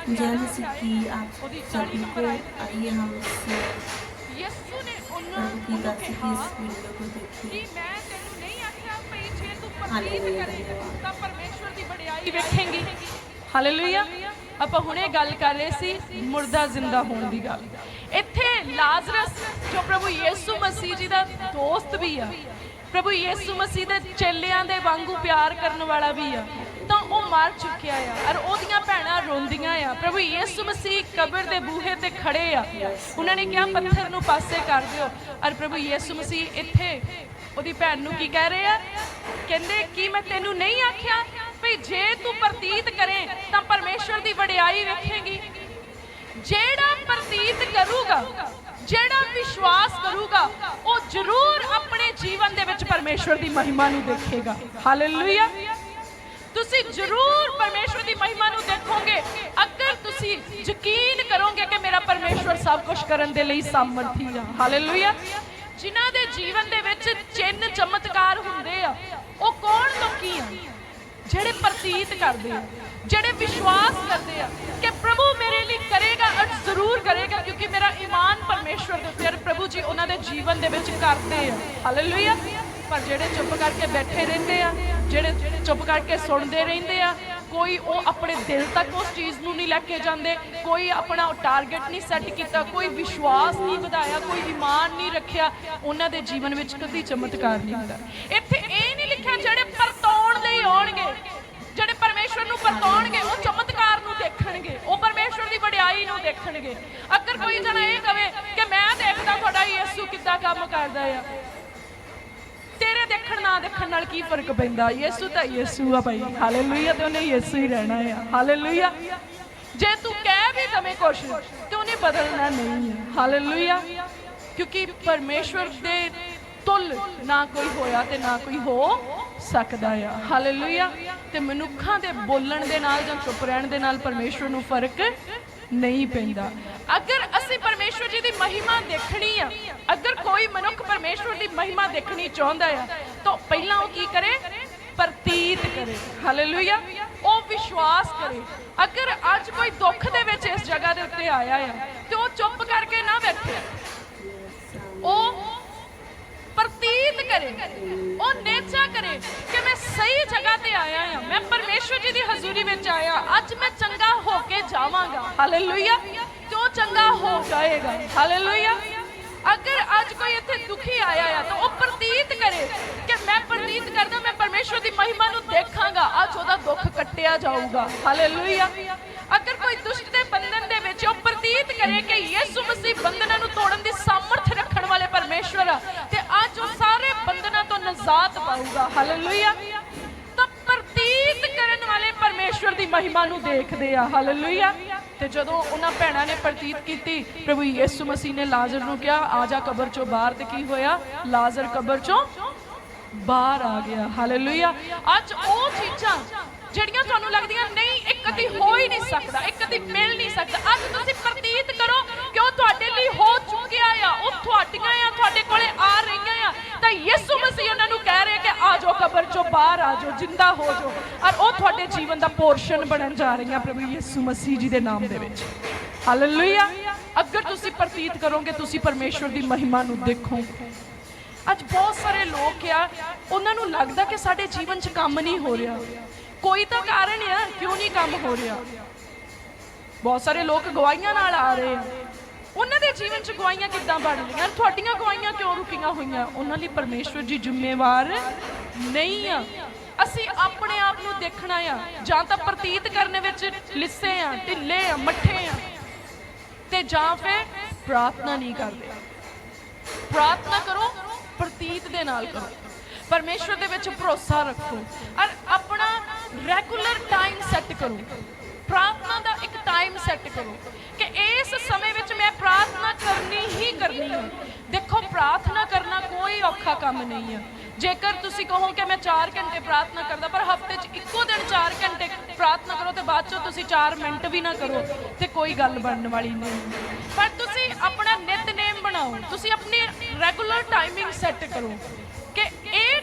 जैसे कि आप सभी को आइए हम इससे ਯਿਸੂ ਨੇ ਉਹਨਾਂ प्रभु की ਨੂੰ दासी की ਕਿਹਾ इस वीडियो को ਕਿ देखिए ਮੈਂ ਤੈਨੂੰ ਨਹੀਂ ਆਖਿਆ ਭਈ ਜੇ ਤੂੰ ਪ੍ਰਤੀਤ ਹਾਲੇਲੂਇਆ। ਕਰੇ ਤਾਂ ਪਰਮੇਸ਼ਵਰ ਦੀ ਵਡਿਆਈ ਵੇਖੇਂਗੀ ਹਾਲੇਲੂਇਆ ਆਪਾਂ ਹੁਣੇ ਗੱਲ ਕਰ ਰਹੇ ਸੀ ਮੁਰਦਾ ਜ਼ਿੰਦਾ ਹੋਣ ਦੀ ਗੱਲ ਇੱਥੇ ਲਾਜ਼ਰਸ ਜੋ ਪ੍ਰਭੂ ਯੀਸੂ ਮਸੀਹ ਜੀ ਦਾ ਦੋਸਤ ਵੀ ਆ ਪ੍ਰਭੂ ਯੀਸੂ ਮਸੀਹ ਦੇ ਚੇਲਿਆਂ ਦੇ ਵਾਂਗੂ ਪਿਆਰ ਕਰਨ ਵਾਲਾ ਵੀ ਆ ਤਾਂ ਉਹ ਮਰ ਚੁੱਕਿਆ ਆ ਔਰ ਉਹਦੀਆਂ ਭੈਣਾਂ ਰੋਂਦੀਆਂ ਆ। ਪ੍ਰਭੂ ਯੀਸੂ ਮਸੀਹ ਕਬਰ ਦੇ ਬੂਹੇ ਤੇ ਖੜੇ ਆ। ਉਹਨਾਂ ਨੇ ਕਿਹਾ, ਪੱਥਰ ਨੂੰ ਪਾਸੇ ਕਰ ਦਿਓ। ਔਰ ਪ੍ਰਭੂ ਯੀਸੂ ਮਸੀਹ ਇੱਥੇ ਉਹਦੀ ਭੈਣ ਨੂੰ ਕੀ ਕਹਿ ਰਹੇ ਆ? ਕਹਿੰਦੇ, ਕੀ ਮੈਂ ਤੈਨੂੰ ਨਹੀਂ ਆਖਿਆ ਵੀ ਜੇ ਤੂੰ ਪ੍ਰਤੀਤ ਕਰੇ, ਤਾਂ ਪਰਮੇਸ਼ਵਰ ਦੀ ਵਡਿਆਈ ਵੇਖੇਗੀ। ਜਿਹੜਾ ਪ੍ਰਤੀਤ ਕਰੂਗਾ, ਜਿਹੜਾ ਵਿਸ਼ਵਾਸ ਕਰੂਗਾ, ਉਹ ਜ਼ਰੂਰ ਆਪਣੇ ਜੀਵਨ ਦੇ ਵਿੱਚ ਪਰਮੇਸ਼ਵਰ ਦੀ ਮਹਿਮਾ ਨੂੰ ਦੇਖੇਗਾ। ਹਾਲੇਲੂਇਆ ਤੁਸੀਂ ਜ਼ਰੂਰ ਪਰਮੇਸ਼ਵਰ ਦੀ ਮਹਿਮਾ ਨੂੰ ਦੇਖੋਗੇ। ਅਗਰ ਤੁਸੀਂ ਯਕੀਨ ਕਰੋਗੇ ਕਿ ਮੇਰਾ ਪਰਮੇਸ਼ਵਰ ਸਭ ਕੁਝ ਕਰਨ ਦੇ ਲਈ ਸਾਮਰਥੀ ਆ। ਹਾਲੇਲੂਇਆ ਜਿਨ੍ਹਾਂ ਦੇ ਜੀਵਨ ਦੇ ਵਿੱਚ ਚਿੰਨ ਚਮਤਕਾਰ ਹੁੰਦੇ ਆ, ਉਹ ਕੌਣ ਲੋਕੀ ਆ? ਜਿਹੜੇ ਪ੍ਰਤੀਤ ਕਰਦੇ ਆ, ਜਿਹੜੇ ਵਿਸ਼ਵਾਸ ਕਰਦੇ ਆ ਕਿ ਪ੍ਰਭੂ ਮੇਰੇ ਲਈ ਕਰੇਗਾ ਔਰ ਜ਼ਰੂਰ ਕਰੇਗਾ, ਕਿਉਂਕਿ ਮੇਰਾ ਈਮਾਨ ਪਰਮੇਸ਼ਵਰ ਦੇ ਉੱਤੇ ਪ੍ਰਭੂ ਜੀ ਉਹਨਾਂ ਦੇ ਜੀਵਨ ਦੇ ਵਿੱਚ ਕਰਦੇ ਆ। ਹਾਲੇਲੂਇਆ ਪਰ ਜਿਹੜੇ ਚੁੱਪ ਕਰਕੇ ਬੈਠੇ ਰਹਿੰਦੇ ਆ ਜਿਹੜੇ ਚੁੱਪ ਕਰਕੇ ਸੁਣਦੇ ਰਹਿੰਦੇ ਆ, ਕੋਈ ਉਹ ਆਪਣੇ ਦਿਲ ਤੱਕ ਉਸ ਚੀਜ਼ ਨੂੰ ਨਹੀਂ ਲੈ ਕੇ ਜਾਂਦੇ, ਕੋਈ ਆਪਣਾ ਟਾਰਗੇਟ ਨਹੀਂ ਸੈੱਟ ਕੀਤਾ, ਕੋਈ ਵਿਸ਼ਵਾਸ ਨਹੀਂ ਵਧਾਇਆ, ਕੋਈ ਈਮਾਨ ਨਹੀਂ ਰੱਖਿਆ, ਉਹਨਾਂ ਦੇ ਜੀਵਨ ਵਿੱਚ ਕਦੀ ਚਮਤਕਾਰ ਨਹੀਂ ਹੁੰਦਾ। ਇੱਥੇ ਇਹ ਨਹੀਂ ਲਿਖਿਆ ਜਿਹੜੇ ਪਰਤਾਉਣ ਲਈ ਆਉਣਗੇ, ਜਿਹੜੇ ਪਰਮੇਸ਼ਵਰ ਨੂੰ ਪਰਤਾਉਣਗੇ ਉਹ ਚਮਤਕਾਰ ਨੂੰ ਦੇਖਣਗੇ, ਉਹ ਪਰਮੇਸ਼ਵਰ ਦੀ ਵਡਿਆਈ ਨੂੰ ਦੇਖਣਗੇ। ਅਗਰ ਕੋਈ ਜਣਾ ਇਹ ਕਵੇ ਕਿ ਮੈਂ ਦੇਖਦਾ ਤੁਹਾਡਾ ਯਿਸੂ ਕਿੱਦਾਂ ਕੰਮ ਕਰਦਾ ਆ ਤੇਰੇ ਦੇਖਣ, ਨਾ ਦੇਖਣ ਨਾਲ ਕੀ ਫ਼ਰਕ ਪੈਂਦਾ? ਯਿਸੂ ਤਾਂ ਯਿਸੂ ਆ ਭਾਈ। ਹਾਲੇਲੂਇਆ ਤੇ ਉਹਨੇ ਯਿਸੂ ਹੀ ਰਹਿਣਾ ਆ। ਹਾਲੇਲੂਇਆ ਜੇ ਤੂੰ ਕਹਿ ਵੀ ਦਵੇਂ ਕੁਛ, ਤੇ ਉਹਨੇ ਬਦਲਣਾ ਨਹੀਂ ਹੈ ਹਾਲੇਲੂਇਆ ਕਿਉਂਕਿ ਪਰਮੇਸ਼ਵਰ ਦੇ ਤੁਲ ਨਾ ਕੋਈ ਹੋਇਆ ਤੇ ਨਾ ਕੋਈ ਹੋ ਸਕਦਾ ਆ। ਹਾਲੇਲੂਇਆ ਤੇ ਮਨੁੱਖਾਂ ਦੇ ਬੋਲਣ ਦੇ ਨਾਲ ਜਾਂ ਚੁੱਪ ਰਹਿਣ ਦੇ ਨਾਲ ਪਰਮੇਸ਼ਵਰ ਨੂੰ ਫ਼ਰਕ ਨਹੀਂ ਪੈਂਦਾ। ਅਗਰ ਅਸੀਂ ਪਰਮੇਸ਼ਵਰ ਜੀ ਦੀ ਮਹਿਮਾ ਦੇਖਣੀ ਆ, ਅਗਰ ਕੋਈ ਮਨੁੱਖ ਪਰਮੇਸ਼ਵਰ ਦੀ ਮਹਿਮਾ ਦੇਖਣੀ ਚਾਹੁੰਦਾ ਆ, ਤਾਂ ਪਹਿਲਾਂ ਉਹ ਕੀ ਕਰੇ? ਪ੍ਰਤੀਤ ਕਰੇ। ਹਾਲੇਲੂਇਆ ਉਹ ਵਿਸ਼ਵਾਸ ਕਰੇ। ਅਗਰ ਅੱਜ ਕੋਈ ਦੁੱਖ ਦੇ ਵਿੱਚ ਇਸ ਜਗ੍ਹਾ ਦੇ ਉੱਤੇ ਆਇਆ ਆ, ਤੇ ਉਹ ਚੁੱਪ ਕਰਕੇ ਨਾ ਬੈਠੇ। ਉਹ ਪ੍ਰਤੀਤ ਕਰੇ। ਉਹ ਨੇਚਾ ਕਰੇ ਕਿ ਮੈਂ ਸਹੀ ਜਗ੍ਹਾ ਤੇ ਆਇਆ ਹਾਂ। ਮੈਂ ਪਰਮੇਸ਼ਵਰ ਜੀ ਦੀ ਹਜ਼ੂਰੀ ਵਿੱਚ ਆਇਆ। ਅੱਜ ਮੈਂ ਚੰਗਾ ਹੋ ਕੇ ਜਾਵਾਂਗਾ। ਹਾਲੇਲੂਇਆ ਤੇ ਉਹ ਚੰਗਾ ਹੋ ਜਾਏਗਾ? ਹਾਲੇਲੂਇਆ ਅਗਰ ਅੱਜ ਕੋਈ ਇੱਥੇ ਦੁਖੀ ਆਇਆ ਆ, ਤਾਂ ਉਹ ਪ੍ਰਤੀਤ ਕਰੇ ਕਿ ਮੈਂ ਪ੍ਰਤੀਤ ਕਰਦਾ, ਮੈਂ ਪਰਮੇਸ਼ਵਰ ਦੀ ਮਹਿਮਾ ਨੂੰ ਦੇਖਾਂਗਾ। ਅੱਜ ਉਹਦਾ ਦੁੱਖ ਕੱਟਿਆ ਜਾਊਗਾ। ਹਾਲੇਲੂਇਆ ਅਗਰ ਕੋਈ ਦੁਸ਼ਟ ਦੇ ਬੰਧਨ ਦੇ ਵਿੱਚ ਉਹ ਪ੍ਰਤੀਤ ਕਰੇ ਕਿ ਯਿਸੂ ਮਸੀਹ ਬੰਧਨਾਂ ਨੂੰ ਤੋੜਨ ਦੀ ਸਾਮਰਥ ਪਰਮੇਸ਼ਵਰ ਆ। ਤੇ ਅੱਜ ਉਹ ਸਾਰੇ ਬੰਧਨਾਂ ਤੋਂ ਨਜ਼ਾਤ ਪਾਊਗਾ। ਹਾਲੇਲੂਇਆ ਤਾਂ ਪ੍ਰਤੀਤ ਕਰਨ ਵਾਲੇ ਪਰਮੇਸ਼ਵਰ ਦੀ ਮਹਿਮਾ ਨੂੰ ਦੇਖਦੇ ਆ। ਹਾਲੇਲੂਇਆ ਤੇ ਜਦੋਂ ਉਹਨਾਂ ਭੈਣਾਂ ਨੇ ਪ੍ਰਤੀਤ ਕੀਤੀ, ਪ੍ਰਭੂ ਯਿਸੂ ਮਸੀਹ ਨੇ ਲਾਜ਼ਰ ਨੂੰ ਕਿਹਾ, ਆ ਜਾ ਕਬਰ ਚੋਂ ਬਾਹਰ ਤੇ ਕੀ ਹੋਇਆ? ਲਾਜ਼ਰ ਕਬਰ ਚੋਂ ਬਾਹਰ ਆ ਗਿਆ। ਹਾਲੇਲੂਇਆ ਅੱਜ ਉਹ ਚੀਜ਼ਾਂ ਜਿਹੜੀਆਂ ਤੁਹਾਨੂੰ ਲੱਗਦੀਆਂ ਨਹੀਂ ਇਹ ਕਦੀ ਹੋ ਹੀ ਨਹੀਂ ਸਕਦਾ, ਇੱਕ ਕਦੀ ਮਿਲ ਨਹੀਂ ਸਕਦਾ। ਅੱਜ ਤੁਸੀਂ ਪ੍ਰਤੀਤ ਕਰੋ ਕਿ ਉਹ ਤੁਹਾਡੇ ਲਈ ਹੋ ਚੁੱਕਿਆ ਆ। ਉਹ ਤੁਹਾਡੇ ਕੋਲੇ ਆ ਰਹੀਆਂ ਆ ਤਾਂ ਯਿਸੂ ਮਸੀਹ ਉਹਨਾਂ ਨੂੰ ਕਹਿ ਰਿਹਾ ਕਿ ਆ ਜਾਓ ਕਬਰ ਚੋਂ ਬਾਹਰ ਆ ਜਾਓ ਜਿੰਦਾ ਹੋ ਜਾਓ। ਔਰ ਉਹ ਤੁਹਾਡੇ ਜੀਵਨ ਦਾ ਪੋਰਸ਼ਨ ਬਣਨ ਜਾ ਰਹੀਆਂ ਪ੍ਰਭੂ ਯਿਸੂ ਮਸੀਹ ਜੀ ਦੇ ਨਾਮ ਦੇ ਵਿੱਚ। ਹਾਲੇਲੂਇਆ ਅਗਰ ਤੁਸੀਂ ਪ੍ਰਤੀਤ ਕਰੋਗੇ, ਤੁਸੀਂ ਪਰਮੇਸ਼ਵਰ ਦੀ ਮਹਿਮਾ ਨੂੰ ਦੇਖੋਗੇ। ਅੱਜ ਬਹੁਤ ਸਾਰੇ ਲੋਕ ਆ, ਉਹਨਾਂ ਨੂੰ ਲੱਗਦਾ ਕਿ ਸਾਡੇ ਜੀਵਨ 'ਚ ਕੰਮ ਨਹੀਂ ਹੋ ਰਿਹਾ। ਕੋਈ ਤਾਂ ਕਾਰਨ ਆ, ਕਿਉਂ ਨਹੀਂ ਕੰਮ ਹੋ ਰਿਹਾ? ਬਹੁਤ ਸਾਰੇ ਲੋਕ ਗਵਾਹੀਆਂ ਨਾਲ ਆ ਰਹੇ ਆ। ਉਹਨਾਂ ਦੇ ਜੀਵਨ 'ਚ ਗਵਾਹੀਆਂ ਕਿੱਦਾਂ ਬਣ ਰਹੀਆਂ? ਤੁਹਾਡੀਆਂ ਗਵਾਹੀਆਂ ਕਿਉਂ ਰੁਕੀਆਂ ਹੋਈਆਂ? ਉਹਨਾਂ ਲਈ ਪਰਮੇਸ਼ਵਰ ਜੀ ਜ਼ਿੰਮੇਵਾਰ ਨਹੀਂ ਆ। ਅਸੀਂ ਆਪਣੇ ਆਪ ਨੂੰ ਦੇਖਣਾ ਆ। ਜਾਂ ਤਾਂ ਪ੍ਰਤੀਤ ਕਰਨ ਵਿੱਚ ਲਿੱਸੇ ਆ, ਢਿੱਲੇ ਆ, ਮੱਠੇ ਆ। ਤੇ ਜਾਂ ਫਿਰ ਪ੍ਰਾਰਥਨਾ ਨਹੀਂ ਕਰਦੇ। ਪ੍ਰਾਰਥਨਾ ਕਰੋ, ਪ੍ਰਤੀਤ ਦੇ ਨਾਲ ਕਰੋ। ਪਰਮੇਸ਼ਵਰ ਦੇ ਵਿੱਚ ਭਰੋਸਾ ਰੱਖੋ। ਔਰ ਆਪਣਾ ਰੈਗੂਲਰ ਟਾਈਮ ਸੈੱਟ ਕਰੋ। ਪ੍ਰਾਰਥਨਾ ਦਾ ਟਾਈਮ ਸੈੱਟ ਕਰੋ ਕਿ ਇਸ ਸਮੇਂ ਵਿੱਚ ਮੈਂ ਪ੍ਰਾਰਥਨਾ ਕਰਨੀ ਹੀ ਕਰਨੀ ਹੈ। ਦੇਖੋ, ਪ੍ਰਾਰਥਨਾ ਕਰਨਾ ਕੋਈ ਔਖਾ ਕੰਮ ਨਹੀਂ ਹੈ। ਜੇਕਰ ਤੁਸੀਂ ਕਹੋ ਕਿ ਮੈਂ 4 ਘੰਟੇ ਪ੍ਰਾਰਥਨਾ ਕਰਦਾ, ਪਰ ਹਫ਼ਤੇ 'ਚ ਇੱਕੋ ਦਿਨ 4 ਘੰਟੇ ਪ੍ਰਾਰਥਨਾ ਕਰੋ ਤੇ ਬਾਅਦ 'ਚੋਂ ਤੁਸੀਂ 4 ਮਿੰਟ ਵੀ ਨਾ ਕਰੋ ਤੇ ਕੋਈ ਗੱਲ ਬਣਨ ਵਾਲੀ ਨਹੀਂ। ਪਰ ਤੁਸੀਂ ਆਪਣਾ ਨਿਤਨੇਮ ਬਣਾਓ। ਤੁਸੀਂ ਆਪਣੀ ਰੈਗੂਲਰ ਟਾਈਮਿੰਗ ਸੈੱਟ ਕਰੋ।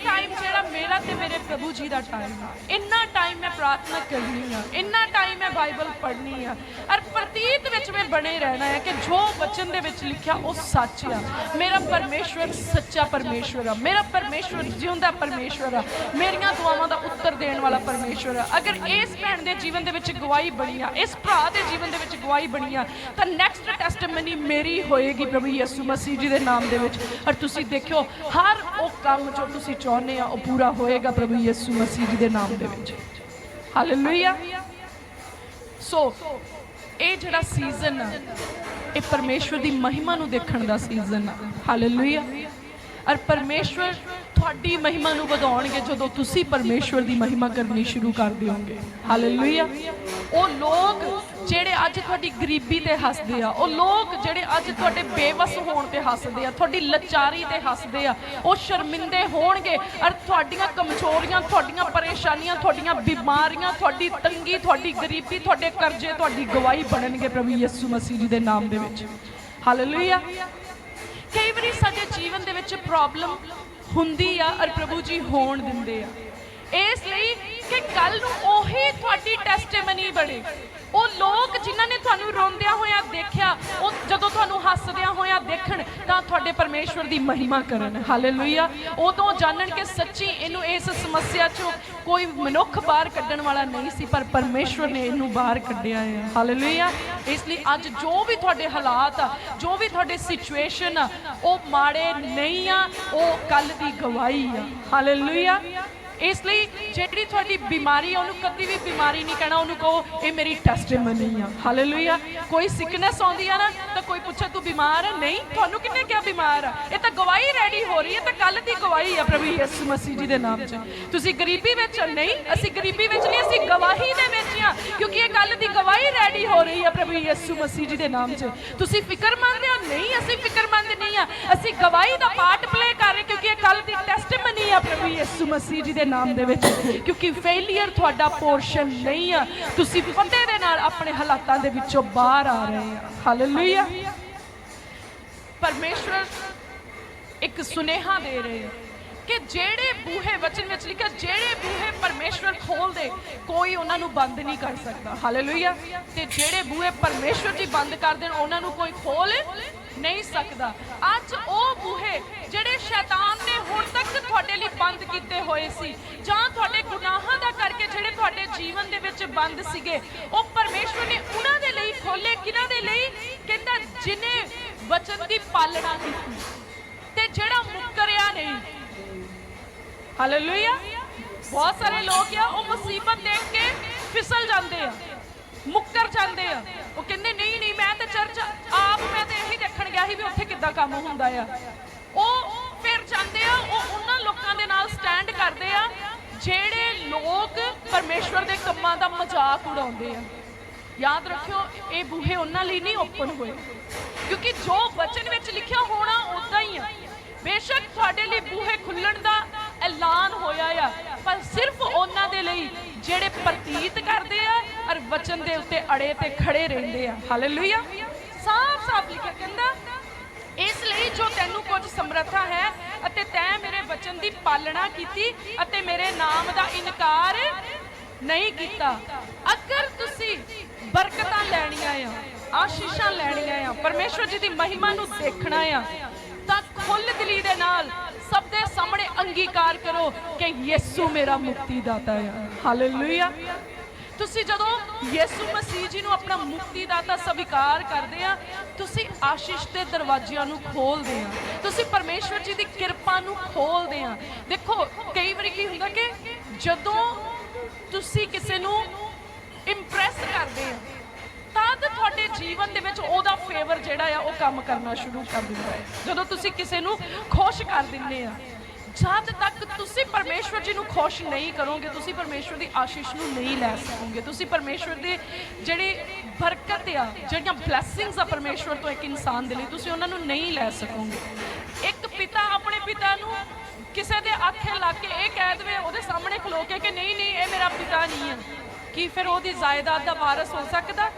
ਟਾਈਮ ਜਿਹੜਾ ਮੇਰਾ ਤੇ ਮੇਰੇ ਪ੍ਰਭੂ ਜੀ ਦਾ ਟਾਈਮ ਆ। ਇੰਨਾ ਟਾਈਮ ਮੈਂ ਪ੍ਰਾਰਥਨਾ ਕਰਨੀ ਆ। ਇੰਨਾ ਟਾਈਮ ਮੈਂ ਬਾਈਬਲ ਪੜ੍ਹਨੀ ਆ। ਔਰ ਪ੍ਰਤੀਤ ਵਿੱਚ ਮੈਂ ਬਣੇ ਰਹਿਣਾ ਹੈ ਕਿ ਜੋ ਵਚਨ ਦੇ ਵਿੱਚ ਲਿਖਿਆ ਉਹ ਸੱਚ ਆ। ਮੇਰਾ ਪਰਮੇਸ਼ਵਰ ਸੱਚਾ ਪਰਮੇਸ਼ਵਰ ਆ। ਮੇਰਾ ਪਰਮੇਸ਼ਵਰ ਜਿਉਂਦਾ ਪਰਮੇਸ਼ਵਰ ਆ। ਮੇਰੀਆਂ ਦੁਆਵਾਂ ਦਾ ਉੱਤਰ ਦੇਣ ਵਾਲਾ ਪਰਮੇਸ਼ਵਰ ਆ। ਅਗਰ ਇਸ ਭੈਣ ਦੇ ਜੀਵਨ ਦੇ ਵਿੱਚ ਗਵਾਹੀ ਬਣੀ ਆ, ਇਸ ਭਰਾ ਦੇ ਜੀਵਨ ਦੇ ਵਿੱਚ ਗਵਾਹੀ ਬਣੀ ਆ, ਤਾਂ ਨੈਕਸਟ ਟੈਸਟਮਨੀ ਮੇਰੀ ਹੋਏਗੀ ਪ੍ਰਭੂ ਯਿਸੂ ਮਸੀਹ ਜੀ ਦੇ ਨਾਮ ਦੇ ਵਿੱਚ। ਔਰ ਤੁਸੀਂ ਦੇਖਿਓ, ਹਰ ਉਹ ਕੰਮ ਜੋ ਤੁਸੀਂ ਚਾਹੁੰਦੇ ਆ ਉਹ ਪੂਰਾ ਹੋਏਗਾ ਪ੍ਰਭੂ ਯਿਸੂ ਮਸੀਹ ਜੀ ਦੇ ਨਾਮ ਦੇ ਵਿੱਚ। ਹਾਲੇਲੂਇਆ ਸੋ ਇਹ ਜਿਹੜਾ ਸੀਜ਼ਨ ਆ, ਇਹ ਪਰਮੇਸ਼ਵਰ ਦੀ ਮਹਿਮਾ ਨੂੰ ਦੇਖਣ ਦਾ ਸੀਜ਼ਨ ਆ। ਹਾਲੇਲੂਇਆ ਔਰ ਪਰਮੇਸ਼ਵਰ ਤੁਹਾਡੀ ਮਹਿਮਾ ਨੂੰ ਵਧਾਉਣਗੇ ਜਦੋਂ ਤੁਸੀਂ ਪਰਮੇਸ਼ਵਰ ਦੀ ਮਹਿਮਾ ਕਰਨੀ ਸ਼ੁਰੂ ਕਰ ਦਿਓਗੇ। ਹਾਲੇਲੂਇਆ ਉਹ ਲੋਕ ਜਿਹੜੇ ਅੱਜ ਤੁਹਾਡੀ ਗਰੀਬੀ ਤੇ ਹੱਸਦੇ ਆ, ਉਹ ਲੋਕ ਜਿਹੜੇ ਅੱਜ ਤੁਹਾਡੇ ਬੇਵਸ ਹੋਣ ਤੇ ਹੱਸਦੇ ਆ, ਤੁਹਾਡੀ ਲਾਚਾਰੀ ਤੇ ਹੱਸਦੇ ਆ, ਉਹ ਸ਼ਰਮਿੰਦੇ ਹੋਣਗੇ। ਔਰ ਤੁਹਾਡੀਆਂ ਕਮਜ਼ੋਰੀਆਂ, ਤੁਹਾਡੀਆਂ ਪਰੇਸ਼ਾਨੀਆਂ, ਤੁਹਾਡੀਆਂ ਬਿਮਾਰੀਆਂ, ਤੁਹਾਡੀ ਤੰਗੀ, ਤੁਹਾਡੀ ਗਰੀਬੀ, ਤੁਹਾਡੇ ਕਰਜ਼ੇ, ਤੁਹਾਡੀ ਗਵਾਹੀ ਬਣਨਗੇ ਪ੍ਰਭੂ ਯਿਸੂ ਮਸੀਹ ਜੀ ਦੇ ਨਾਮ ਦੇ ਵਿੱਚ। ਹਾਲੇਲੂਇਆ ਕਈ ਵਾਰੀ ਸਾਡੇ ਜੀਵਨ ਦੇ ਵਿੱਚ ਪ੍ਰੋਬਲਮ ਹੁੰਦੀ ਆ ਔਰ ਪ੍ਰਭੂ ਜੀ ਹੋਣ ਦਿੰਦੇ ਆ। ਇਸ ਲਈ ਕਿ ਕੱਲ ਨੂੰ ਉਹੀ ਤੁਹਾਡੀ ਟੈਸਟੀਮਨੀ ਬਣੇ। ਉਹ ਲੋਕ ਜਿਨ੍ਹਾਂ ਨੇ ਤੁਹਾਨੂੰ ਰੋਂਦਿਆਂ ਹੋਇਆਂ ਦੇਖਿਆ, ਉਹ ਜਦੋਂ ਤੁਹਾਨੂੰ ਹੱਸਦਿਆਂ ਹੋਇਆਂ ਦੇਖਣ, ਤਾਂ ਤੁਹਾਡੇ ਪਰਮੇਸ਼ਵਰ ਦੀ ਮਹਿਮਾ ਕਰਨ। ਹਾਲੇਲੂਇਆ ਉਦੋਂ ਜਾਣਨ ਕਿ ਸੱਚੀ ਇਹਨੂੰ ਇਸ ਸਮੱਸਿਆ ਚੋਂ ਕੋਈ ਮਨੁੱਖ ਬਾਹਰ ਕੱਢਣ ਵਾਲਾ ਨਹੀਂ ਸੀ, ਪਰ ਪਰਮੇਸ਼ਵਰ ਨੇ ਇਹਨੂੰ ਬਾਹਰ ਕੱਢਿਆ ਹੈ ਹਾਲੇਲੂਇਆ ਇਸ ਲਈ ਅੱਜ ਜੋ ਵੀ ਤੁਹਾਡੇ ਹਾਲਾਤ ਆ, ਜੋ ਵੀ ਤੁਹਾਡੇ ਸਿਚੁਏਸ਼ਨ ਆ, ਉਹ ਮਾੜੇ ਨਹੀਂ ਆ, ਉਹ ਕੱਲ ਦੀ ਗਵਾਹੀ ਆ। ਹਾਲੇਲੂਇਆ ਇਸ ਲਈ ਜਿਹੜੀ ਤੁਹਾਡੀ ਬਿਮਾਰੀ ਆ, ਉਹਨੂੰ ਕਦੀ ਵੀ ਬਿਮਾਰੀ ਨਹੀਂ ਕਹਿਣਾ, ਉਹਨੂੰ ਕਹੋ, ਇਹ ਮੇਰੀ ਟੈਸਟੀਮਨੀ ਆ। ਹਾਲੇਲੂਇਆ ਕੋਈ ਸਿਕਨੈਸ ਆਉਂਦੀ ਆ ਨਾ ਬਿਮਾਰ ਹੈ? ਨਹੀਂ, ਤੁਹਾਨੂੰ ਕਿੰਨੇ ਕਿਹਾ ਬਿਮਾਰ ਆ? ਇਹ ਤਾਂ ਗਵਾਹੀ ਰੈਡੀ ਹੋ ਰਹੀ ਹੈ ਤਾਂ ਕੱਲ ਦੀ ਗਵਾਹੀ ਆ ਪ੍ਰਭੂ ਯਿਸੂ ਮਸੀਹ ਜੀ ਦੇ ਨਾਮ 'ਚ। ਤੁਸੀਂ ਗਰੀਬੀ ਵਿੱਚ ਨਹੀਂ, ਅਸੀਂ ਗਰੀਬੀ ਵਿੱਚ ਨਹੀਂ, ਅਸੀਂ ਗਵਾਹੀ ਦੇ ਵਿੱਚ ਆ, ਕਿਉਂਕਿ ਇਹ ਕੱਲ ਦੀ ਗਵਾਹੀ ਰੈਡੀ ਹੋ ਰਹੀ ਹੈ ਪ੍ਰਭੂ ਯਿਸੂ ਮਸੀਹ ਜੀ ਦੇ ਨਾਮ 'ਚ। ਤੁਸੀਂ ਫਿਕਰਮੰਦ ਹੋ? ਨਹੀਂ, ਅਸੀਂ ਫਿਕਰਮੰਦ ਨਹੀਂ ਆ। ਅਸੀਂ ਗਵਾਹੀ ਦਾ ਪਾਰਟ ਪਲੇ ਕਰ ਰਹੇ, ਕਿਉਂਕਿ ਇਹ ਕੱਲ ਦੀ ਟੈਸਟੀਮਨੀ ਆ ਪ੍ਰਭੂ ਯਿਸੂ ਮਸੀਹ ਜੀ ਦੇ ਨਾਮ ਦੇ ਵਿੱਚ। ਕਿਉਂਕਿ ਫੇਲਿਅਰ ਤੁਹਾਡਾ ਪੋਰਸ਼ਨ ਨਹੀਂ ਆ। ਤੁਸੀਂ ਫਤਿਹ ਦੇ ਨਾਲ ਆਪਣੇ ਹਾਲਾਤਾਂ ਦੇ ਵਿੱਚੋਂ ਬਾਹਰ ਆ ਰਹੇ ਆ। ਹਾਲੇਲੂਇਆ ਪਰਮੇਸ਼ਵਰ ਇੱਕ ਸੁਨੇਹਾ ਦੇ ਰਹੇ ਆ ਕਿ ਜਿਹੜੇ ਬੂਹੇ ਵਚਨ ਵਿੱਚ ਲਿਖਿਆ, ਜਿਹੜੇ ਬੂਹੇ ਪਰਮੇਸ਼ਵਰ ਖੋਲਦੇ, ਕੋਈ ਉਹਨਾਂ ਨੂੰ ਬੰਦ ਨਹੀਂ ਕਰ ਸਕਦਾ। ਹਾਲੇਲੂਇਆ ਤੇ ਜਿਹੜੇ ਬੂਹੇ ਪਰਮੇਸ਼ਵਰ ਜੀ ਬੰਦ ਕਰ ਦੇਣ, ਉਹਨਾਂ ਨੂੰ ਕੋਈ ਖੋਲ ਨਹੀਂ ਸਕਦਾ। ਅੱਜ ਉਹ ਬੂਹੇ ਜਿਹੜੇ ਸ਼ੈਤਾਨ ਨੇ ਹੁਣ ਤੱਕ ਤੁਹਾਡੇ ਲਈ ਬੰਦ ਕੀਤੇ ਹੋਏ ਸੀ, ਜਾਂ ਤੁਹਾਡੇ ਗੁਨਾਹਾਂ ਦਾ ਕਰਕੇ ਜਿਹੜੇ ਤੁਹਾਡੇ ਜੀਵਨ ਦੇ ਵਿੱਚ ਬੰਦ ਸੀਗੇ, ਉਹ ਪਰਮੇਸ਼ਵਰ ਨੇ ਉਹਨਾਂ ਦੇ ਲਈ ਖੋਲੇ, ਕਿਹਨਾਂ ਦੇ ਲਈ? ਕਹਿੰਦਾ, ਜਿਨੇ ਵਚਨ ਦੀ ਪਾਲਣਾ ਕੀਤੀ ਤੇ ਜਿਹੜਾ ਮੁੱਕਰਿਆ ਨਹੀਂ ਹਾਲੇਲੂਇਆ ਬਹੁਤ ਸਾਰੇ ਲੋਕ ਆ ਉਹ ਮੁਸੀਬਤ ਦੇਖ ਕੇ ਫਿਸਲ ਜਾਂਦੇ ਆ ਮੁੱਕਰ ਜਾਂਦੇ ਆ ਉਹ ਕਹਿੰਦੇ ਨਹੀਂ ਨਹੀਂ ਮੈਂ ਤਾਂ ਚਰਚ ਆਪ ਮੈਂ ਤਾਂ ਇਹੀ ਦੇਖਣ ਗਿਆ ਸੀ ਵੀ ਉੱਥੇ ਕਿੱਦਾਂ ਕੰਮ ਹੁੰਦਾ ਆ ਉਹ ਫਿਰ ਜਾਂਦੇ ਆ ਉਹ ਉਹਨਾਂ ਲੋਕਾਂ ਦੇ ਨਾਲ ਸਟੈਂਡ ਕਰਦੇ ਆ ਜਿਹੜੇ ਲੋਕ ਪਰਮੇਸ਼ਵਰ ਦੇ ਕੰਮਾਂ ਦਾ ਮਜ਼ਾਕ ਉਡਾਉਂਦੇ ਆ ਯਾਦ ਰੱਖਿਓ ਇਹ ਬੂਹੇ ਉਹਨਾਂ ਲਈ ਨਹੀਂ ਓਪਨ ਹੋਏ ਕਿਉਂਕਿ ਜੋ ਵਚਨ ਵਿੱਚ ਲਿਖਿਆ ਹੋਣਾ ਉਦਾਂ ਹੀ ਆ। ਬੇਸ਼ੱਕ ਤੁਹਾਡੇ ਲਈ ਬੂਹੇ ਖੁੱਲਣ ਦਾ ਐਲਾਨ ਹੋਇਆ ਆ, ਪਰ ਸਿਰਫ ਉਹਨਾਂ ਦੇ ਲਈ ਜਿਹੜੇ ਪ੍ਰਤੀਤ ਕਰਦੇ ਆ ਔਰ ਵਚਨ ਦੇ ਉੱਤੇ ਅੜੇ ਤੇ ਖੜੇ ਰਹਿੰਦੇ ਆ। ਹਾਲੇਲੂਇਆ ਸਾਫ਼ ਸਾਫ਼ ਲਿਖਿਆ ਕਹਿੰਦਾ, ਇਸ ਲਈ ਜੋ ਤੈਨੂੰ ਕੁਝ ਸਮਰੱਥਾ ਹੈ ਅਤੇ ਤੈਂ ਮੇਰੇ ਵਚਨ ਦੀ ਪਾਲਣਾ ਕੀਤੀ ਅਤੇ ਮੇਰੇ ਨਾਮ ਦਾ ਇਨਕਾਰ ਨਹੀਂ ਕੀਤਾ, ਅਗਰ ਤੁਸੀਂ ਬਰਕਤਾਂ ਲੈਣੀਆਂ ਆ ਆਸ਼ੀਸ਼ਾਂ ਲੈਣੀਆਂ ਆ, ਪਰਮੇਸ਼ਵਰ ਜੀ ਦੀ ਮਹਿਮਾ ਨੂੰ ਦੇਖਣਾ ਆ। ਤਾਂ ਖੁੱਲ ਦਿਲੀ ਦੇ ਨਾਲ ਸਭ ਦੇ ਸਾਹਮਣੇ ਅੰਗੀਕਾਰ ਕਰੋ ਕਿ ਯਿਸੂ ਮੇਰਾ ਮੁਕਤੀ ਦਾਤਾ ਆ। ਹਾਲੇਲੂਇਆ ਤੁਸੀਂ ਜਦੋਂ ਯਿਸੂ ਮਸੀਹ ਜੀ ਨੂੰ ਆਪਣਾ ਮੁਕਤੀ ਦਾਤਾ ਸਵੀਕਾਰ ਕਰਦੇ ਆ, ਤੁਸੀਂ ਆਸ਼ੀਸ਼ ਦੇ ਦਰਵਾਜ਼ਿਆਂ ਨੂੰ ਖੋਲਦੇ ਆ। ਤੁਸੀਂ ਪਰਮੇਸ਼ਵਰ ਜੀ ਦੀ ਕਿਰਪਾ ਨੂੰ ਖੋਲਦੇ ਆ। ਦੇਖੋ, ਕਈ ਵਾਰੀ ਕੀ ਹੁੰਦਾ ਕਿ ਜਦੋਂ ਤੁਸੀਂ ਕਿਸੇ ਨੂੰ ਜੀਵਨ ਦੇ ਵਿੱਚ ਉਹਦਾ ਫੇਵਰ ਜਿਹੜਾ ਆ, ਉਹ ਕੰਮ ਕਰਨਾ ਸ਼ੁਰੂ ਕਰ ਦਿੰਦਾ ਹੈ। ਜਦੋਂ ਤੁਸੀਂ ਕਿਸੇ ਨੂੰ ਖੁਸ਼ ਕਰ ਦਿੰਦੇ ਆ, ਜਦ ਤੱਕ ਤੁਸੀਂ ਪਰਮੇਸ਼ਵਰ ਜੀ ਨੂੰ ਖੁਸ਼ ਨਹੀਂ ਕਰੋਗੇ, ਤੁਸੀਂ ਪਰਮੇਸ਼ਵਰ ਦੀ ਆਸ਼ੀਸ਼ ਨੂੰ ਨਹੀਂ ਲੈ ਸਕੋਗੇ। ਤੁਸੀਂ ਪਰਮੇਸ਼ਵਰ ਦੇ ਜਿਹੜੇ ਬਰਕਤ ਆ, ਜਿਹੜੀਆਂ ਬਲੇਸਿੰਗਸ ਆ ਪਰਮੇਸ਼ਵਰ ਤੋਂ ਇੱਕ ਇਨਸਾਨ ਦੇ ਲਈ, ਤੁਸੀਂ ਉਹਨਾਂ ਨੂੰ ਨਹੀਂ ਲੈ ਸਕੋਗੇ। ਇੱਕ ਪਿਤਾ ਆਪਣੇ ਪਿਤਾ ਨੂੰ ਕਿਸੇ ਦੇ ਆਖੇ ਲੱਗ ਕੇ ਇਹ ਕਹਿ ਦੇਵੇ, ਉਹਦੇ ਸਾਹਮਣੇ ਖਲੋ ਕੇ ਕਿ ਨਹੀਂ ਨਹੀਂ, ਇਹ ਮੇਰਾ ਪਿਤਾ ਨਹੀਂ ਹੈ ਕੀ ਫਿਰ ਉਹਦੀ ਜਾਇਦਾਦ ਦਾ ਵਾਰਸ ਹੋ ਸਕਦਾ?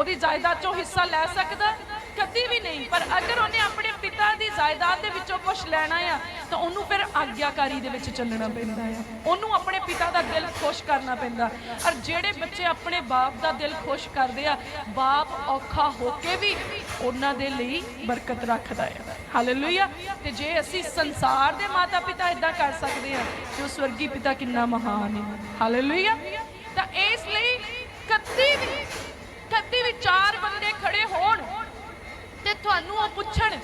ਉਹਦੀ ਜਾਇਦਾਦ ਚੋਂ ਹਿੱਸਾ ਲੈ ਸਕਦਾ ਕਦੀ ਵੀ ਨਹੀਂ। ਪਰ ਅਗਰ ਉਹਨੇ ਆਪਣੇ ਪਿਤਾ ਦੀ ਜਾਇਦਾਦ ਦੇ ਵਿੱਚੋਂ ਕੁਝ ਲੈਣਾ ਆ, ਤਾਂ ਉਹਨੂੰ ਫਿਰ ਆਗਿਆਕਾਰੀ ਦੇ ਵਿੱਚ ਚੱਲਣਾ ਪੈਂਦਾ ਆ। ਉਹਨੂੰ ਆਪਣੇ ਪਿਤਾ ਦਾ ਦਿਲ ਖੁਸ਼ ਕਰਨਾ ਪੈਂਦਾ। ਔਰ ਜਿਹੜੇ ਬੱਚੇ ਆਪਣੇ ਬਾਪ ਦਾ ਦਿਲ ਖੁਸ਼ ਕਰਦੇ ਆ, ਬਾਪ ਔਖਾ ਹੋ ਕੇ ਵੀ ਉਹਨਾਂ ਦੇ ਲਈ ਬਰਕਤ ਰੱਖਦਾ ਆ। ਹਾਲੇਲੂਇਆ ਤੇ ਜੇ ਅਸੀਂ ਸੰਸਾਰ ਦੇ ਮਾਤਾ ਪਿਤਾ ਇਦਾਂ ਕਰ ਸਕਦੇ ਆ, ਤੇ ਉਹ ਸਵਰਗੀ ਪਿਤਾ ਕਿੰਨਾ ਮਹਾਨ ਹੈ ਹਾਲੇਲੂਇਆ ਤਾਂ ਇਸ ਲਈ ਕਦੀ ਵੀ ਕਦੀ ਵੀ ਚਾਰ ਬੰਦੇ ਖੜੇ ਹੋਣ ਤੇ ਤੁਹਾਨੂੰ ਉਹ ਪੁੱਛਣ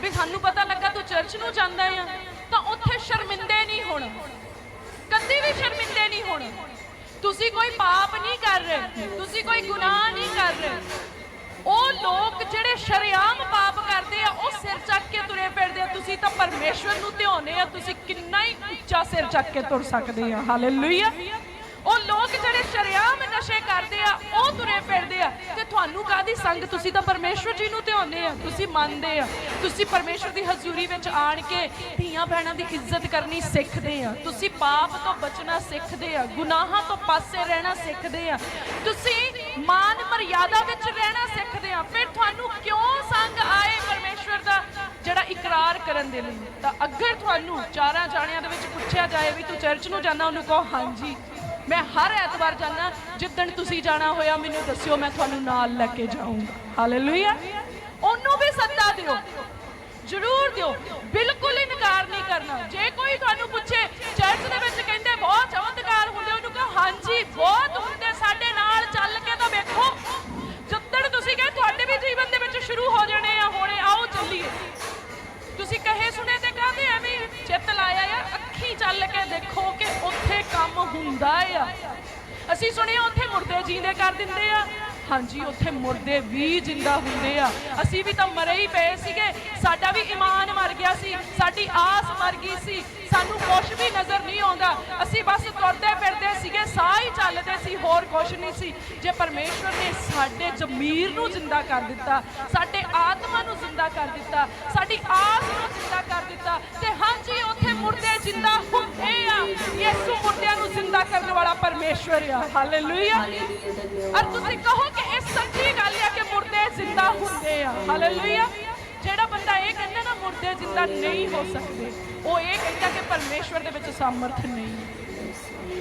ਵੀ ਸਾਨੂੰ ਪਤਾ ਲੱਗਾ ਤੂੰ ਚਰਚ ਨੂੰ ਜਾਂਦਾ ਆ, ਤਾਂ ਉੱਥੇ ਸ਼ਰਮਿੰਦੇ ਨਹੀਂ ਹੋਣਾ। ਕਦੀ ਵੀ ਸ਼ਰਮਿੰਦੇ ਨਹੀਂ ਹੋਣਾ। ਤੁਸੀਂ ਕੋਈ ਪਾਪ ਨਹੀਂ ਕਰ ਰਹੇ, ਤੁਸੀਂ ਕੋਈ ਗੁਨਾਹ ਨਹੀਂ ਕਰ ਰਹੇ। ਉਹ ਲੋਕ ਜਿਹੜੇ ਸ਼ਰਿਆਮ ਪਾਪ ਕਰਦੇ ਆ, ਉਹ ਸਿਰ ਚੱਕ ਕੇ ਤੁਰੇ ਫਿਰਦੇ ਆ। ਤੁਸੀਂ ਤਾਂ ਪਰਮੇਸ਼ਵਰ ਨੂੰ ਧਿਆਉਂਦੇ ਆ, ਤੁਸੀਂ ਕਿੰਨਾ ਹੀ ਉੱਚਾ ਸਿਰ ਚੱਕ ਕੇ ਤੁਰ ਸਕਦੇ ਆ। ਹਾਲੇਲੂਇਆ ਉਹ ਲੋਕ ਜਿਹੜੇ ਸ਼ਰਿਆਮ ਨਸ਼ੇ ਕਰਦੇ ਆ, ਉਹ ਤੁਰੇ ਫਿਰਦੇ ਆ। ਤੇ ਤੁਹਾਨੂੰ ਕਾਦੀ ਸੰਗ? ਤੁਸੀਂ ਤਾਂ ਪਰਮੇਸ਼ਵਰ ਜੀ ਨੂੰ ਧਿਆਉਂਦੇ ਆ। ਤੁਸੀਂ ਮੰਨਦੇ ਆ। ਤੁਸੀਂ ਪਰਮੇਸ਼ਵਰ ਦੀ ਹਜ਼ੂਰੀ ਵਿੱਚ ਆਣ ਕੇ ਧੀਆਂ ਭੈਣਾਂ ਦੀ ਇੱਜ਼ਤ ਕਰਨੀ ਸਿੱਖਦੇ ਆ। ਤੁਸੀਂ ਪਾਪ ਤੋਂ ਬਚਣਾ ਸਿੱਖਦੇ ਆ। ਗੁਨਾਹਾਂ ਤੋਂ ਪਾਸੇ ਰਹਿਣਾ ਸਿੱਖਦੇ ਆ। ਤੁਸੀਂ ਮਾਨ ਮਰਿਆਦਾ ਵਿੱਚ ਰਹਿਣਾ ਸਿੱਖਦੇ ਆ। ਫਿਰ ਤੁਹਾਨੂੰ ਕਿਉਂ ਸੰਗ ਆਏ ਪਰਮੇਸ਼ਵਰ ਦਾ? ਜਿਹੜਾ ਇਕਰਾਰ ਕਰਨ ਦੇ ਲਈ। ਤਾਂ ਅਗਰ ਤੁਹਾਨੂੰ ਚਾਰਾਂ ਜਾਣਿਆਂ ਦੇ ਵਿੱਚ ਪੁੱਛਿਆ ਜਾਏ ਵੀ ਤੂੰ ਚਰਚ ਨੂੰ ਜਾਂਦਾ, ਉਹਨੂੰ ਕਹੋ, ਹਾਂਜੀ। ਮੈਂ ਹਰ ਐਤਵਾਰ ਜਾਣਾ ਜਿੱਦਣ ਤੁਸੀਂ ਜਾਣਾ ਹੋਇਆ, ਮੈਨੂੰ ਦੱਸਿਓ, ਮੈਂ ਤੁਹਾਨੂੰ ਨਾਲ ਲੈ ਕੇ ਜਾਊਂਗਾ। ਹਾਲੇਲੂਇਆ ਉਹਨੂੰ ਵੀ ਸੱਦਾ ਦਿਓ। ਜ਼ਰੂਰ ਦਿਓ। ਬਿਲਕੁਲ ਇਨਕਾਰ ਨਹੀਂ ਕਰਨਾ। ਜੇ ਕੋਈ ਤੁਹਾਨੂੰ ਪੁੱਛੇ ਚਰਚ ਦੇ ਵਿੱਚ ਕਹਿੰਦੇ ਬਹੁਤ ਚਮਤਕਾਰ ਹੁੰਦੇ, ਉਹਨੂੰ ਕਹੋ, ਹਾਂਜੀ, ਬਹੁਤ ਹੁੰਦੇ, ਸਾਡੇ ਨਾਲ ਚੱਲ ਕੇ ਤਾਂ ਵੇਖੋ। ਜਿੱਦਣ ਤੁਸੀਂ ਕਹੇ, ਤੁਹਾਡੇ ਵੀ ਜੀਵਨ ਦੇ ਵਿੱਚ ਸ਼ੁਰੂ ਹੋ ਜਾਣੇ ਆ, ਹੁਣੇ, ਆਓ ਚੱਲੀਏ। ਤੁਸੀਂ ਕਹੇ ਸੁਣੇ ਤੇ ਕਾਹਦੇ ਐਵੇਂ ਹੁੰਦਾ ਆ। ਅਸੀਂ ਸੁਣਿਆ ਉੱਥੇ ਮੁਰਦੇ ਜੀਂਦੇ ਕਰ ਦਿੰਦੇ ਆ। ਹਾਂਜੀ, ਉੱਥੇ ਮੁਰਦੇ ਵੀ ਜਿੰਦਾ ਹੁੰਦੇ ਆ। ਅਸੀਂ ਵੀ ਤਾਂ ਮਰੇ ਹੀ ਪਏ ਸੀਗੇ। ਸਾਡਾ ਵੀ ਈਮਾਨ ਮਰ ਗਿਆ ਸੀ। ਸਾਡੀ ਆਸ ਮਰ ਗਈ ਸੀ। ਸਾਨੂੰ ਕੁਝ ਵੀ ਨਜ਼ਰ ਨਹੀਂ ਆਉਂਦਾ। ਅਸੀਂ ਬਸ ਤੁਰਦੇ ਫਿਰਦੇ ਸੀਗੇ, ਸਾਹ ਹੀ ਚੱਲਦੇ ਸੀ, ਹੋਰ ਕੁਝ ਨਹੀਂ ਸੀ। ਜੇ ਪਰਮੇਸ਼ਵਰ ਨੇ ਸਾਡੇ ਜ਼ਮੀਰ ਨੂੰ ਜ਼ਿੰਦਾ ਕਰ ਦਿੱਤਾ, ਸਾਡੇ ਆਤਮਾ ਨੂੰ ਜ਼ਿੰਦਾ ਕਰ ਦਿੱਤਾ, ਸਾਡੀ ਆਸ ਨੂੰ ਜ਼ਿੰਦਾ ਕਰ ਦਿੱਤਾ, ਤੇ ਹਾਂਜੀ, ਉੱਥੇ ਮੁਰਦੇ ਜ਼ਿੰਦਾ ਹੁੰਦੇ ਆ। ਯਿਸੂ ਮੁਰਦਿਆਂ ਨੂੰ ਜ਼ਿੰਦਾ ਕਰਨ ਵਾਲਾ ਪਰਮੇਸ਼ਵਰ ਆ। ਹਾਲੇਲੂਇਆ ਹਾਲੇਲੂਇਆ ਤੁਸੀਂ ਕਹੋ ਕਿ ਇਹ ਸੱਚੀ ਗੱਲ ਆ ਕਿ ਮੁਰਦੇ ਜ਼ਿੰਦਾ ਹੁੰਦੇ ਆ। ਹਾਲੇਲੂਇਆ ਜਿਹੜਾ ਬੰਦਾ ਇਹ ਕਹਿੰਦਾ ਨਾ ਮੁਰਦੇ ਜ਼ਿੰਦਾ ਨਹੀਂ ਹੋ ਸਕਦੇ, ਉਹ ਇਹ ਕਹਿੰਦਾ ਕਿ ਪਰਮੇਸ਼ਵਰ ਦੇ ਵਿੱਚ ਸਮਰਥ ਨਹੀਂ। ਹੈ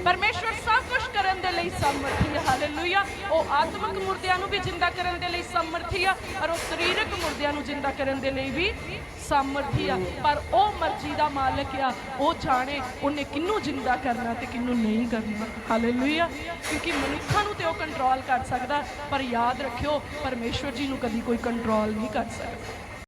ਪਰਮੇਸ਼ਵਰ ਸਭ ਕੁਝ ਕਰਨ ਦੇ ਲਈ ਸਮਰਥੀ ਹੈ ਹਾਲੇਲੂਇਆ ਉਹ ਆਤਮਿਕ ਮੁਰਦਿਆਂ ਨੂੰ ਵੀ ਜਿੰਦਾ ਕਰਨ ਦੇ ਲਈ ਸਮਰਥੀ ਆ, ਔਰ ਉਹ ਸਰੀਰਕ ਮੁਰਦਿਆਂ ਨੂੰ ਜਿੰਦਾ ਕਰਨ ਦੇ ਲਈ ਵੀ ਸਮਰਥੀ ਆ। ਪਰ ਉਹ ਮਰਜ਼ੀ ਦਾ ਮਾਲਕ ਆ, ਉਹ ਜਾਣੇ ਉਹਨੇ ਕਿੰਨੂੰ ਜਿੰਦਾ ਕਰਨਾ ਤੇ ਕਿੰਨੂੰ ਨਹੀਂ ਕਰਨਾ। ਹਾਲੇਲੂਇਆ ਕਿਉਂਕਿ ਮਨੁੱਖਾਂ ਨੂੰ ਤੇ ਉਹ ਕੰਟਰੋਲ ਕਰ ਸਕਦਾ, ਪਰ ਯਾਦ ਰੱਖਿਓ, ਪਰਮੇਸ਼ਵਰ ਜੀ ਨੂੰ ਕਦੀ ਕੋਈ ਕੰਟਰੋਲ ਨਹੀਂ ਕਰ ਸਕਦਾ।